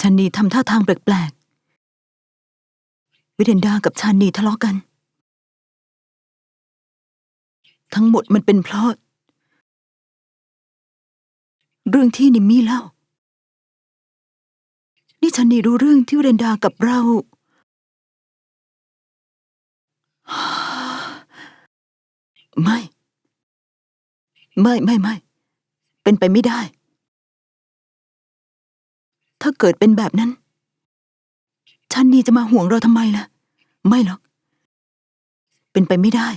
ชันนีทำท่าทางแปลกๆ วิเดนดากับชันนีทะเลาะกัน ทั้งหมดมันเป็นเพราะ เรื่องที่นิมมี่เล่า นี่ชันนีรู้เรื่องที่วิเดนดากับเรา ไม่ ไม่ไม่ไม่ เป็นไปไม่ได้ ถ้าเกิดเป็นแบบนั้น ชันนีจะมาห่วงเราทำไมล่ะ ไม่หรอก เป็นไปไม่ได้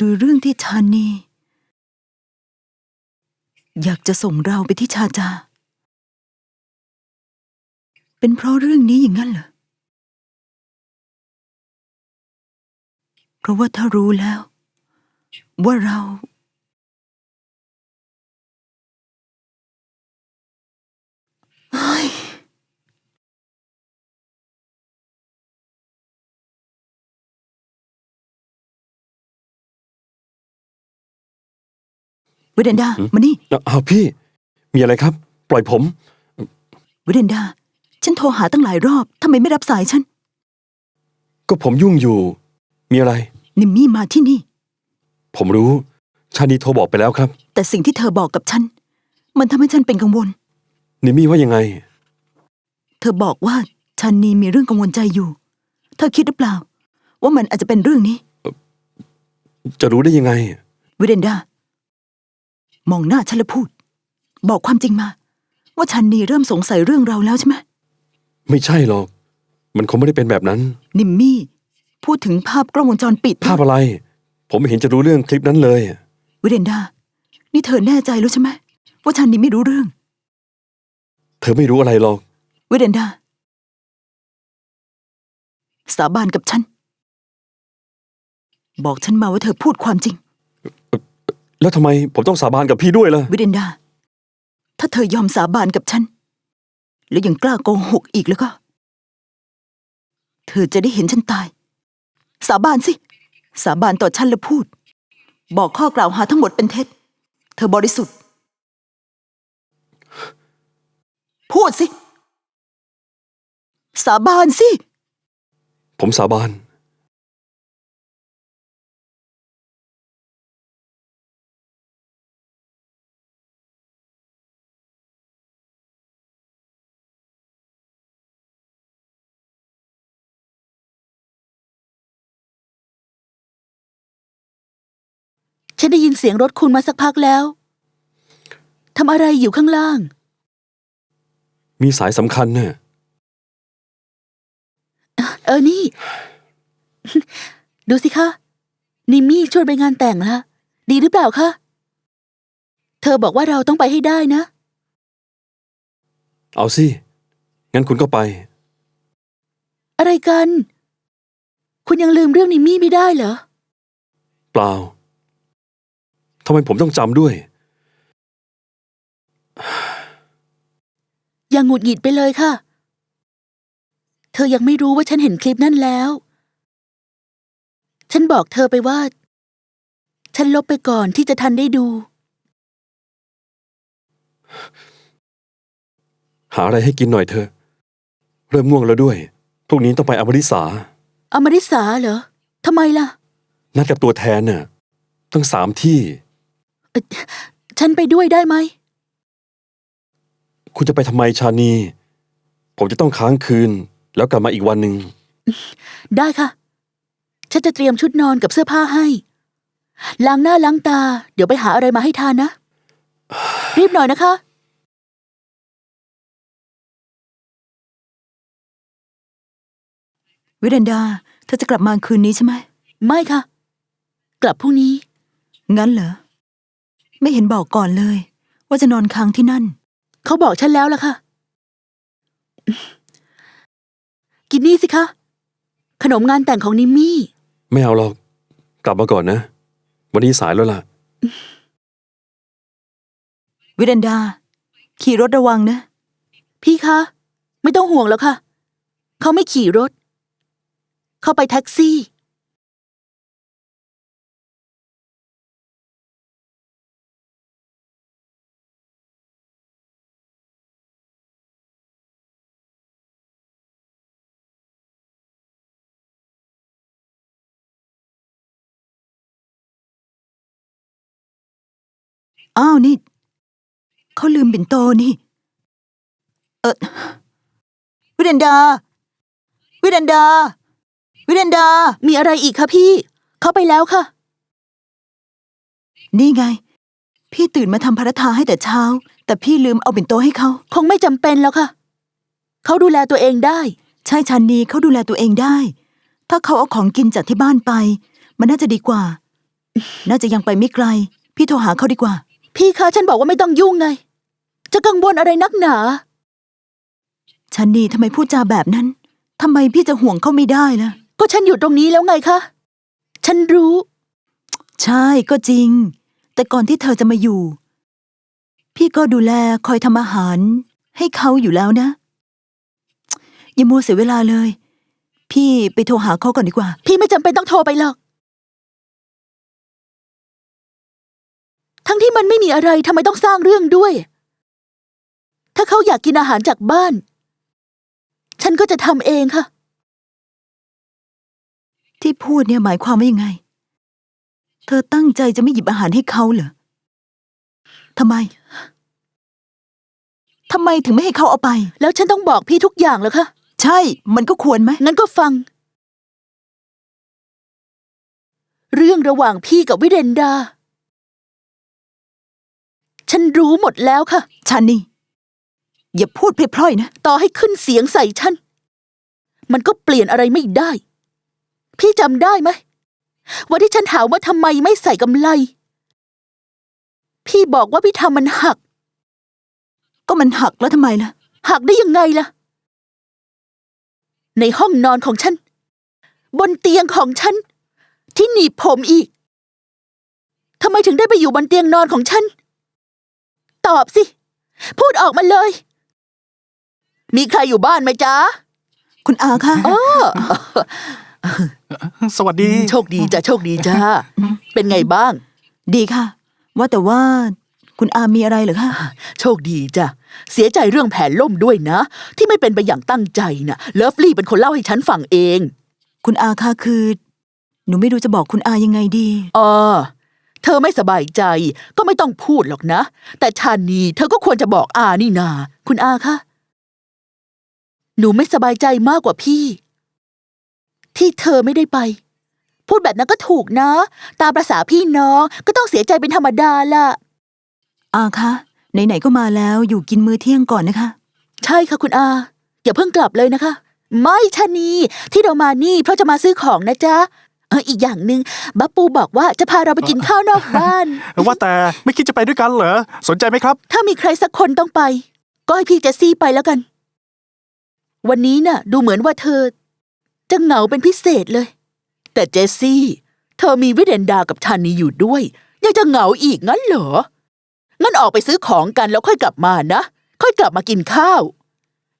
ดูเรื่องที่ชานีอยากจะส่งเราไปที่ชาจา เป็นเพราะเรื่องนี้อย่างนั้นเหรอ เพราะว่าถ้ารู้แล้ว ว่าเรา วิเดนดามานี่อ้าวพี่ มีอะไรครับ ปล่อยผมวิเดนดา ฉันโทรหาตั้งหลายรอบทำไมไม่รับสายฉัน ก็ผมยุ่งอยู่ มีอะไร นิมมี่มาที่นี่ ผมรู้ ชานีโทรบอกไปแล้วครับ แต่สิ่งที่เธอบอกกับฉัน มันทำให้ฉันเป็นกังวล นิมี่ว่ายังไง เธอบอกว่าชันนีมีเรื่องกังวลใจอยู่ เธอคิดหรือเปล่า ว่ามันอาจจะเป็นเรื่องนี้ จะรู้ได้ยังไง วิเดนดามองหน้าฉันแล้วพูด บอกความจริงมา ว่าชันนีเริ่มสงสัยเรื่องเราแล้วใช่ไหมไม่ใช่หรอก มันคงไม่ได้เป็นแบบนั้น นิมมี่ พูดถึงภาพกล้องวงจรปิดภาพอะไร ผมไม่เห็นจะรู้เรื่องคลิปนั้นเลย วิเดนดา นี่เธอแน่ใจแล้วใช่ไหมว่าชันนีไม่รู้เรื่อง เธอไม่รู้อะไรหรอก วิเดนดา สาบานกับฉัน บอกฉันมาว่าเธอพูดความจริง แล้วทำไมผมต้องสาบานกับพี่ด้วยล่ะ วิเดนดา ถ้าเธอยอมสาบานกับฉัน แล้วยังกล้าโกหกอีกแล้วก็ เธอจะได้เห็นฉันตาย สาบานสิ สาบานต่อฉันแล้วพูด บอกข้อกล่าวหาทั้งหมดเป็นเท็จ เธอบริสุทธิ์ พูดสิ สาบานสิ ผมสาบาน ฉันได้ยินเสียงรถคุณมาสักพักแล้ว ทำอะไรอยู่ข้างล่าง มีสายสำคัญเนี่ยเออนี่ ดูสิคะ นิมมี่ชวนไปงานแต่งละดีหรือเปล่าคะเธอบอกว่าเราต้องไปให้ได้นะ เอาสิ งั้นคุณก็ไป อะไรกัน คุณยังลืมเรื่องนิมมี่ไม่ได้เหรอ เปล่าทำไมผมต้องจำด้วย อย่างหงุดหงิดไปเลยค่ะ เธอยังไม่รู้ว่าฉันเห็นคลิปนั่นแล้ว ฉันบอกเธอไปว่า ฉันลบไปก่อนที่จะทันได้ดู หาอะไรให้กินหน่อยเถอะเริ่มง่วงแล้วด้วย พรุ่งนี้ต้องไปอมริสา อมริสาเหรอทำไมล่ะ นัดกับตัวแทนน่ะตั้งสามที่ ฉันไปด้วยได้ไหม คุณจะไปทำไมชานี ผมจะต้องค้างคืน แล้วกลับมาอีกวันหนึ่ง ได้ค่ะ ฉันจะเตรียมชุดนอนกับเสื้อผ้าให้ ล้างหน้าล้างตา เดี๋ยวไปหาอะไรมาให้ทานนะ รีบหน่อยนะคะ วิเดนดาเธอจะกลับมาคืนนี้ใช่ไหม ไม่ค่ะ กลับพรุ่งนี้ งั้นเหรอ ไม่เห็นบอกก่อนเลย ว่าจะนอนค้างที่นั่น เขาบอกฉันแล้วล่ะค่ะ กินนี่สิคะ ขนมงานแต่งของนิมมี่ ไม่เอาหรอก กลับมาก่อนนะ วันนี้สายแล้วล่ะ วิเดนดา ขี่รถระวังนะ พี่คะ ไม่ต้องห่วงแล้วค่ะ เขาไม่ขี่รถ เขาไปแท็กซี่ อ้าวนี่ เขาลืมบินโตนี่ เออวิเดนดา วิเดนดา วิเดนดา มีอะไรอีกคะพี่ เขาไปแล้วค่ะ นี่ไง พี่ตื่นมาทำพระทาให้แต่เช้า แต่พี่ลืมเอาบินโตให้เขา คงไม่จำเป็นแล้วค่ะ เขาดูแลตัวเองได้ ใช่ชันนีเขาดูแลตัวเองได้ ถ้าเขาเอาของกินจากที่บ้านไป มันน่าจะดีกว่า น่าจะยังไปไม่ไกล พี่โทรหาเขาดีกว่า พี่คะฉันบอกว่าไม่ต้องยุ่งไง จะกังวลอะไรนักหนา ชันนีทำไมพูดจาแบบนั้นทำไมพี่จะห่วงเขาไม่ได้ล่ะ ก็ฉันอยู่ตรงนี้แล้วไงคะ ฉันรู้ ใช่ก็จริง แต่ก่อนที่เธอจะมาอยู่ พี่ก็ดูแลคอยทำอาหาร ให้เขาอยู่แล้วนะ อย่ามัวเสียเวลาเลย พี่ไปโทรหาเขาก่อนดีกว่า พี่ไม่จำเป็นต้องโทรไปหรอก ทั้งที่มันไม่มีอะไรทำไมต้องสร้างเรื่องด้วย ถ้าเขาอยากกินอาหารจากบ้าน ฉันก็จะทำเองค่ะ ที่พูดเนี่ยหมายความว่ายังไง เธอตั้งใจจะไม่หยิบอาหารให้เขาเหรอทำไมทำไมถึงไม่ให้เขาเอาไป แล้วฉันต้องบอกพี่ทุกอย่างเหรอคะใช่ มันก็ควรไหมงั้นก็ฟัง เรื่องระหว่างพี่กับวิเดนดา ฉันรู้หมดแล้วค่ะชันนี่อย่าพูดเพล่อยๆนะ ต่อให้ขึ้นเสียงใส่ฉัน มันก็เปลี่ยนอะไรไม่ได้ พี่จำได้ไหมวันที่ฉันถามว่าทำไมไม่ใส่กำไล พี่บอกว่าพี่ทำมันหัก ก็มันหักแล้วทำไมล่ะ หักได้ยังไงล่ะ ในห้องนอนของฉัน บนเตียงของฉัน ที่หนีบผมอีกทำไมถึงได้ไปอยู่บนเตียงนอนของฉัน ตอบสิ พูดออกมาเลย มีใครอยู่บ้านไหมจ๊ะ คุณอาคะอ้อสวัสดี โชคดีจ้ะโชคดีจ้าเป็นไงบ้าง ดีค่ะ ว่าแต่ว่าคุณอามีอะไรเหรอคะ โชคดีจ้ะ เสียใจเรื่องแผนล่มด้วยนะ ที่ไม่เป็นไปอย่างตั้งใจนะเลิฟลี่เป็นคนเล่าให้ฉันฟังเอง คุณอาคะคือ หนูไม่รู้จะบอกคุณอายังไงดีอ๋อ เธอไม่สบายใจก็ไม่ต้องพูดหรอกนะ แต่ชานีเธอก็ควรจะบอกอานี่นา คุณอาคะ หนูไม่สบายใจมากกว่าพี่ ที่เธอไม่ได้ไป พูดแบบนั้นก็ถูกนะ ตามประษาพี่น้องก็ต้องเสียใจเป็นธรรมดาล่ะ อาคะ ไหนๆก็มาแล้วอยู่กินมื้อเที่ยงก่อนนะคะ ใช่ค่ะคุณอา อย่าเพิ่งกลับเลยนะคะ ไม่ชานีที่เรามานี่เพราะจะมาซื้อของนะจ๊ะ เอออีกอย่างหนึ่งบัปปูบอกว่าจะพาเราไปกินข้าวนอกบ้าน ว่าแต่ไม่คิดจะไปด้วยกันเหรอ สนใจไหมครับ ถ้ามีใครสักคนต้องไป ก็ให้พี่เจสซี่ไปแล้วกัน วันนี้น่ะ ดูเหมือนว่าเธอ จะเหงาเป็นพิเศษเลย แต่เจสซี่ เธอมีวิเดนดากับชานีอยู่ด้วย ยังจะเหงาอีกงั้นเหรอ งั้นออกไปซื้อของกันแล้วค่อยกลับมานะ ค่อยกลับมากินข้าว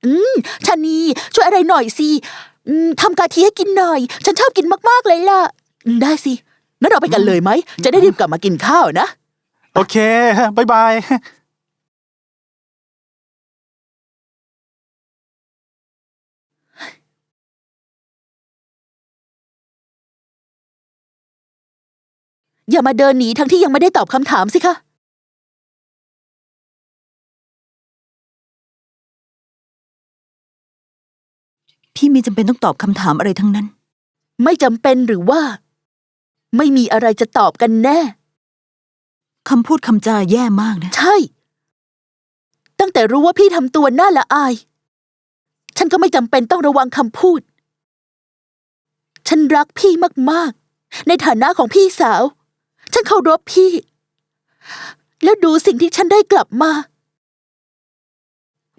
อืมชานีช่วยอะไรหน่อยสิอืม ทำกะทิให้กินหน่อย ฉันชอบกินมากๆเลยล่ะอืมได้สิงั้นเราไปกันเลยไหม จะได้รีบกลับมากินข้าวนะ โอเคบายบายอย่ามาเดินหนีทั้งที่ยังไม่ได้ตอบคำถามสิคะ พี่มีจำเป็นต้องตอบคำถามอะไรทั้งนั้น ไม่จำเป็นหรือว่า ไม่มีอะไรจะตอบกันแน่คำพูดคำจาแย่มากนะ ใช่ ตั้งแต่รู้ว่าพี่ทำตัวน่าละอาย ฉันก็ไม่จำเป็นต้องระวังคำพูด ฉันรักพี่มากๆ ในฐานะของพี่สาว ฉันเคารพพี่ แล้วดูสิ่งที่ฉันได้กลับมา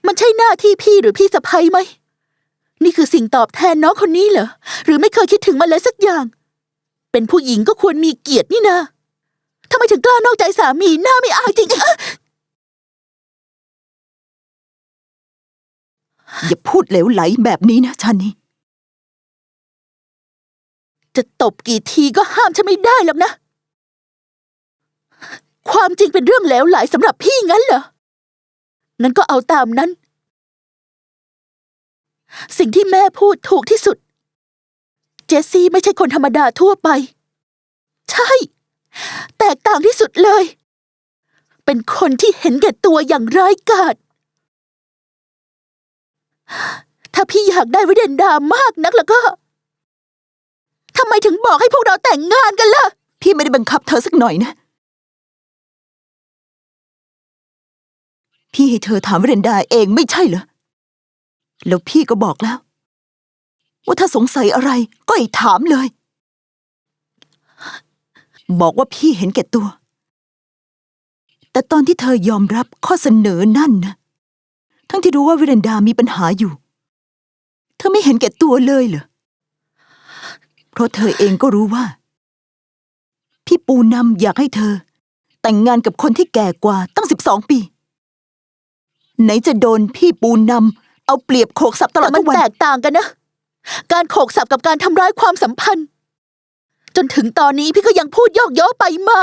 มันใช่หน้าที่พี่หรือพี่สะพ้ยไหม นี่คือสิ่งตอบแทนน้องคนนี้เหรอ หรือไม่เคยคิดถึงมันเลยสักอย่าง เป็นผู้หญิงก็ควรมีเกียรตินี่นะทำไมถึงกล้านอกใจสามีหน้าไม่อายจริงอย่าพูดเหลวไหลแบบนี้นะชันนี่จะตบกี่ทีก็ห้ามฉันไม่ได้หรอกนะ ความจริงเป็นเรื่องแล้วไหลสำหรับพี่งั้นเหรองั้นก็เอาตามนั้น สิ่งที่แม่พูดถูกที่สุด เจสซี่ไม่ใช่คนธรรมดาทั่วไป ใช่ แตกต่างที่สุดเลย เป็นคนที่เห็นแก่ตัวอย่างร้ายกาจถ้าพี่อยากได้วิเดนดามากนักแล้วก็ทำไมถึงบอกให้พวกเราแต่งงานกันล่ะ พี่ไม่ได้บังคับเธอสักหน่อยนะ พี่ให้เธอถามวเรนดาเองไม่ใช่เหรอ แล้วพี่ก็บอกแล้ว ว่าถ้าสงสัยอะไรก็ให้ถามเลย บอกว่าพี่เห็นแก่ตัว แต่ตอนที่เธอยอมรับข้อเสนอนั่นนะทั้งที่รู้ว่าวิเรนดามีปัญหาอยู่ เธอไม่เห็นแก่ตัวเลยเหรอเพราะเธอเองก็รู้ว่า พี่ปูนำอยากให้เธอ แต่งงานกับคนที่แก่กว่าตั้งสิบสองปี ไหนจะโดนพี่ปูนำ เอาเปรียบโขกสับตลอแต่ดมัทุนกวันแตกต่างกันนะ การโขกสับกับการทำร้ายความสัมพันธ์ จนถึงตอนนี้พี่ก็ยังพูดโยกโย้ไปมา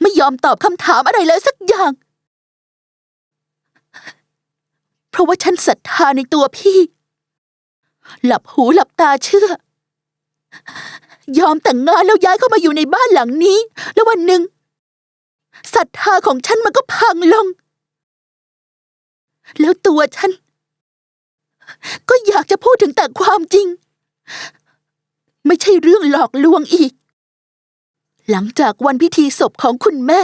ไม่ยอมตอบคำถามอะไรเลยสักอย่าง เพราะว่าฉันศรัทธาในตัวพี่ หลับหูหลับตาเชื่อ ยอมแต่งงานแล้วย้ายเข้ามาอยู่ในบ้านหลังนี้ แล้ววันหนึ่งศรัทธาของฉันมันก็พังลง แล้วตัวฉัน ก็อยากจะพูดถึงแต่ความจริง ไม่ใช่เรื่องหลอกลวงอีก หลังจากวันพิธีศพของคุณแม่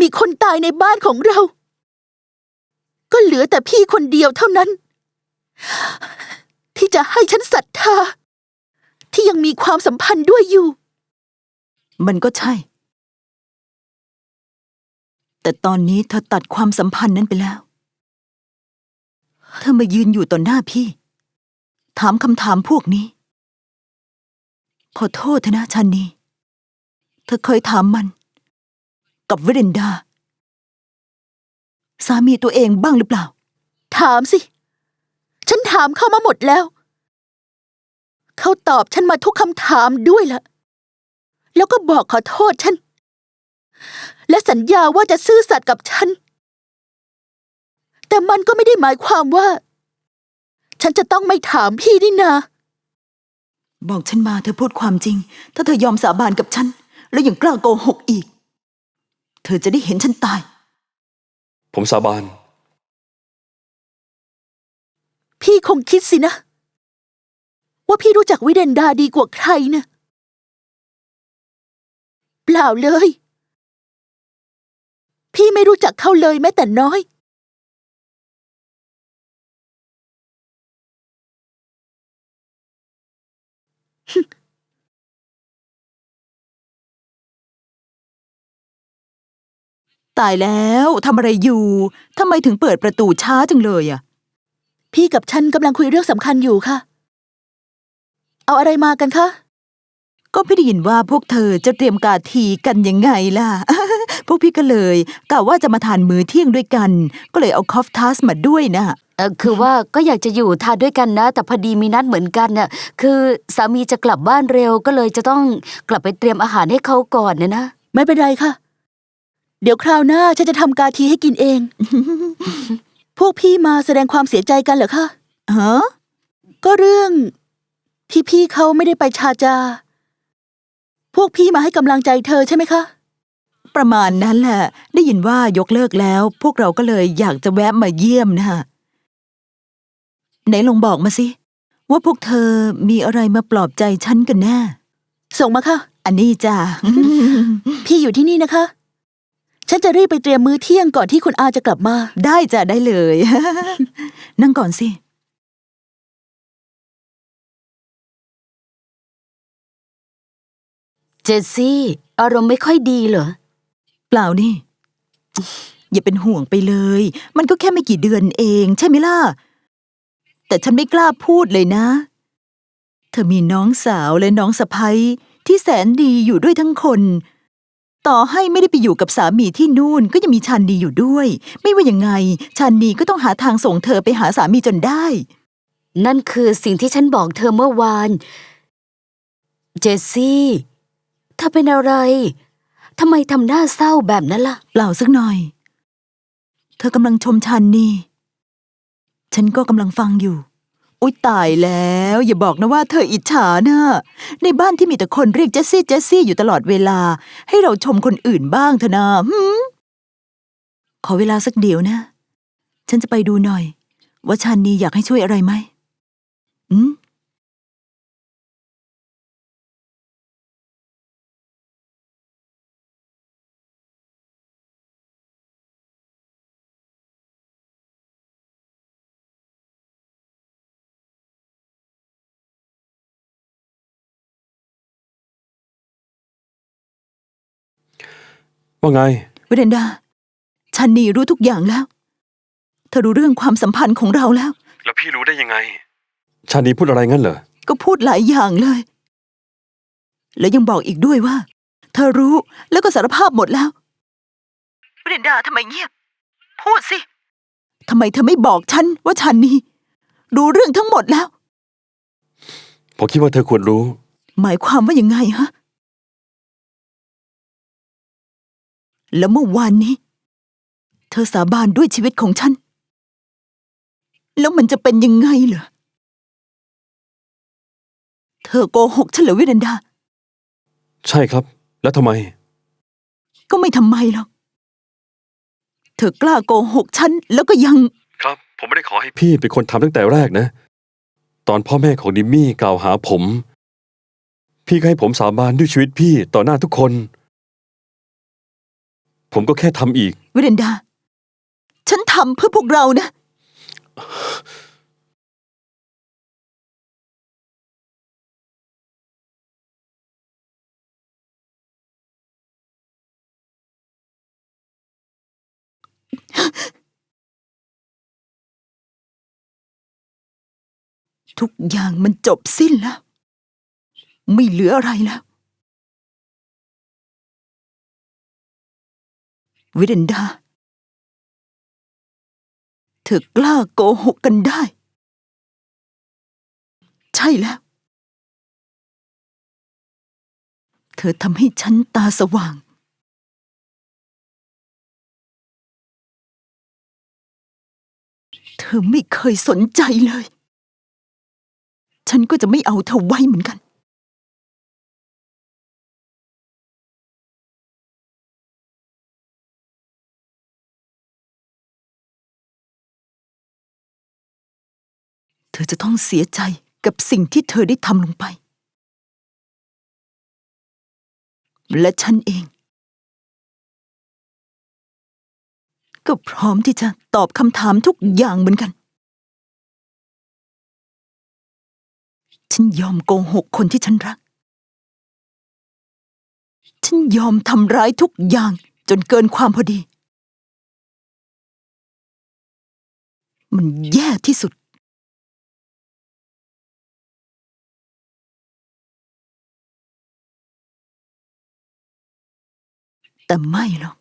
มีคนตายในบ้านของเรา ก็เหลือแต่พี่คนเดียวเท่านั้น ที่จะให้ฉันศรัทธา ที่ยังมีความสัมพันธ์ด้วยอยู่ มันก็ใช่ แต่ตอนนี้เธอตัดความสัมพันธ์นั้นไปแล้ว เธอมายืนอยู่ต่อหน้าพี่ ถามคำถามพวกนี้ ขอโทษเถอนะชันนีเธอเคยถามมัน กับเวิเรนดา สามีตัวเองบ้างหรือเปล่า ถามสิ ฉันถามเขามาหมดแล้ว เขาตอบฉันมาทุกคำถามด้วยละ แล้วก็บอกขอโทษฉัน และสัญญาว่าจะซื่อสัตย์กับฉัน แต่มันก็ไม่ได้หมายความว่า ฉันจะต้องไม่ถามพี่นี่นาบอกฉันมาเธอพูดความจริง ถ้าเธอยอมสาบานกับฉัน แล้วยังกล้าโกหกอีก เธอจะได้เห็นฉันตาย ผมสาบาน พี่คงคิดสินะ ว่าพี่รู้จักวิเดนดาดีกว่าใครนะเปล่าเลย พี่ไม่รู้จักเขาเลยแม้แต่น้อย ตายแล้วทำอะไรอยู่ทำไมถึงเปิดประตูช้าจังเลยอะพี่กับฉันกำลังคุยเรื่องสำคัญอยู่ค่ะ เอาอะไรมากันคะ ก็พี่ได้ยินว่าพวกเธอจะเตรียมกาทีกันยังไงล่ะ พวกพี่ก็เลยกะว่าจะมาทานมื้อเที่ยงด้วยกัน ก็เลยเอาคอฟทัสมาด้วยนะ เออคือว่าก็อยากจะอยู่ทานด้วยกันนะ แต่พอดีมีนัดเหมือนกันน่ะคือสามีจะกลับบ้านเร็วก็เลยจะต้องกลับไปเตรียมอาหารให้เขาก่อนนะนะ ไม่เป็นไรค่ะ เดี๋ยวคราวหน้าฉันจะทำกาทีให้กินเอง พวกพี่มาแสดงความเสียใจกันเหรอคะฮะก็เรื่องที่พี่เขาไม่ได้ไปชาจา พวกพี่มาให้กำลังใจเธอใช่ไหมคะ ประมาณนั้นแหละ ได้ยินว่ายกเลิกแล้ว พวกเราก็เลยอยากจะแวะมาเยี่ยมนะ ไหนลองบอกมาสิ ว่าพวกเธอมีอะไรมาปลอบใจฉันกันแน่ ส่งมาค่ะ อันนี้จ้ะพี่อยู่ที่นี่นะคะ ฉันจะรีบไปเตรียมมื้อเที่ยงก่อนที่คุณอาจะกลับมา ได้จ้ะได้เลย นั่งก่อนสิ เจสซี่ อารมณ์ไม่ค่อยดีเหรอ เปล่านี่ อย่าเป็นห่วงไปเลย มันก็แค่ไม่กี่เดือนเอง ใช่ไหมล่ะ แต่ฉันไม่กล้าพูดเลยนะ เธอมีน้องสาวและน้องสะพ้ยที่แสนดีอยู่ด้วยทั้งคน ต่อให้ไม่ได้ไปอยู่กับสามีที่นู่นก็ยังมีชันดีอยู่ด้วย ไม่ว่ายังไงชันดีก็ต้องหาทางส่งเธอไปหาสามีจนได้ นั่นคือสิ่งที่ฉันบอกเธอเมื่อวาน เจสซี่เธอเป็นอะไรทำไมทำหน้าเศร้าแบบนั้นล่ะ เปล่าสักหน่อย เธอกำลังชมชันนี่ ฉันก็กำลังฟังอยู่ อุ้ยตายแล้ว อย่าบอกนะว่าเธออิจฉานะในบ้านที่มีแต่คนเรียกเจสซี่เจสซี่อยู่ตลอดเวลา ให้เราชมคนอื่นบ้างเถอะนะหืมขอเวลาสักเดี๋ยวนะ ฉันจะไปดูหน่อย ว่าชานนีอยากให้ช่วยอะไรไหมอืม ว่าไงเวเดนดาชานนีรู้ทุกอย่างแล้ว เธอรู้เรื่องความสัมพันธ์ของเราแล้ว แล้วพี่รู้ได้ยังไง ชานีพูดอะไรงั้นเหรอ ก็พูดหลายอย่างเลย แล้วยังบอกอีกด้วยว่า เธอรู้แล้วก็สารภาพหมดแล้วเรนดาทำไมเงียบ พูดสิทำไมเธอไม่บอกฉันว่าฉันนี่รู้เรื่องทั้งหมดแล้ว ผมคิดว่าเธอควรรู้ หมายความว่ายังไงฮะ แล้วเมื่อวานนี้ เธอสาบานด้วยชีวิตของฉัน แล้วมันจะเป็นยังไงเหรอ เธอโกหกฉันเหรอวิรันดา ใช่ครับ แล้วทำไม ก็ไม่ทำไมหรอก เธอกล้าโกหกฉันแล้วก็ยัง ครับ ผมไม่ได้ขอให้พี่เป็นคนทำตั้งแต่แรกนะ ตอนพ่อแม่ของดิมมี่กล่าวหาผม พี่ก็ให้ผมสาบานด้วยชีวิตพี่ต่อหน้าทุกคน ผมก็แค่ทำอีกวิรันดา ฉันทำเพื่อพวกเรานะ ทุกอย่างมันจบสิ้นแล้ว ไม่เหลืออะไรแล้ว วิรันดาเธอกล้าโกหกกันได้ ใช่แล้ว เธอทำให้ฉันตาสว่าง เธอไม่เคยสนใจเลย ฉันก็จะไม่เอาเธอไว้เหมือนกัน เธอจะต้องเสียใจกับสิ่งที่เธอได้ทำลงไป และฉันเอง ก็พร้อมที่จะตอบคำถามทุกอย่างเหมือนกัน ฉันยอมโกหกคนที่ฉันรัก ฉันยอมทำร้ายทุกอย่างจนเกินความพอดี มันแย่ที่สุด แต่ไม่หรอก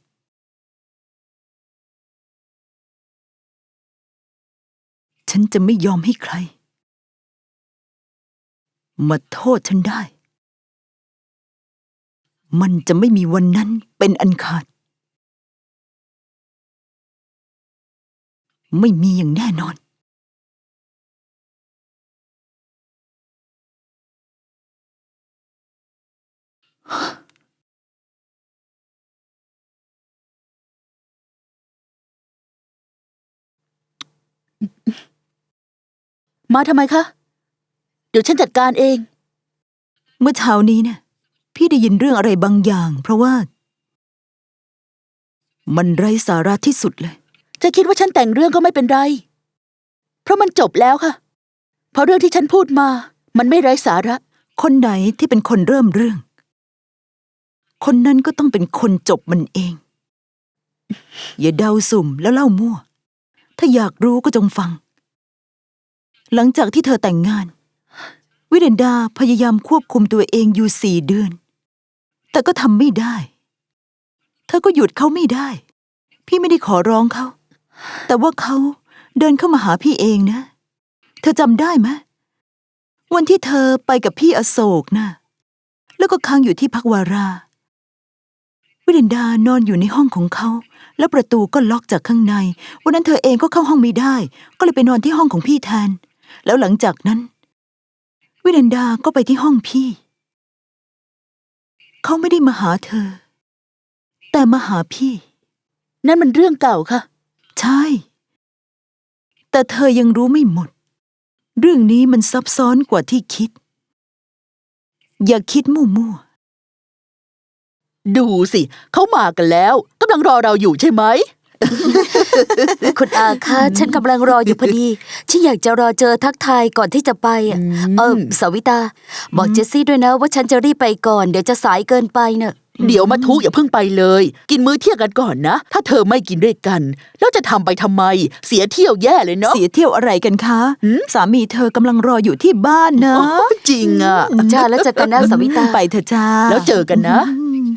ฉันจะไม่ยอมให้ใคร มาโทษฉันได้ มันจะไม่มีวันนั้นเป็นอันขาด ไม่มีอย่างแน่นอน มาทำไมคะ เดี๋ยวฉันจัดการเอง เมื่อเช้านี้เนี่ยพี่ได้ยินเรื่องอะไรบางอย่าง เพราะว่า มันไร้สาระที่สุดเลย จะคิดว่าฉันแต่งเรื่องก็ไม่เป็นไร เพราะมันจบแล้วค่ะ เพราะเรื่องที่ฉันพูดมา มันไม่ไร้สาระ คนไหนที่เป็นคนเริ่มเรื่อง คนนั้นก็ต้องเป็นคนจบมันเอง อย่าเดาสุ่มแล้วเล่ามั่ว ถ้าอยากรู้ก็จงฟัง หลังจากที่เธอแต่งงาน วิเดนดาพยายามควบคุมตัวเองอยู่สี่เดือน แต่ก็ทำไม่ได้ เธอก็หยุดเขาไม่ได้ พี่ไม่ได้ขอร้องเขา แต่ว่าเขาเดินเข้ามาหาพี่เองนะ เธอจำได้ไหมวันที่เธอไปกับพี่อโศกนะ่ะแล้วก็ค้างอยู่ที่พักวารา วิเดนดานอนอยู่ในห้องของเขา แล้วประตูก็ล็อกจากข้างใน วันนั้นเธอเองก็เข้าห้องไม่ได้ ก็เลยไปนอนที่ห้องของพี่แทน แล้วหลังจากนั้น วิเดนดาก็ไปที่ห้องพี่ เขาไม่ได้มาหาเธอ แต่มาหาพี่ นั่นมันเรื่องเก่าค่ะ ใช่ แต่เธอยังรู้ไม่หมด เรื่องนี้มันซับซ้อนกว่าที่คิด อย่าคิดมั่ว ดูสิ เขามากันแล้วกำลังรอเราอยู่ใช่ไหม คุณอาคะฉันกำลังรออยู่พอดี ฉันอยากจะรอเจอทักทายก่อนที่จะไปอะเออสาวิตา บอกเจสซี่ด้วยนะ ว่าฉันจะรีบไปก่อน เดี๋ยวจะสายเกินไปเนอะเดี๋ยวมาทุอย่าเพิ่งไปเลย กินมื้อเที่ยงกันก่อนนะ ถ้าเธอไม่กินด้วยกัน แล้วจะทำไปทำไม เสียเที่ยวแย่เลยๆเนาะเสียเที่ยวอะไรกันคะหืมสามีเธอกำลังรออยู่ที่บ้านนะโอ้จริงอะจ้าแล้วเจอกันนะสาวิตา ไปเถอะจ้า แล้วเจอกันนะอื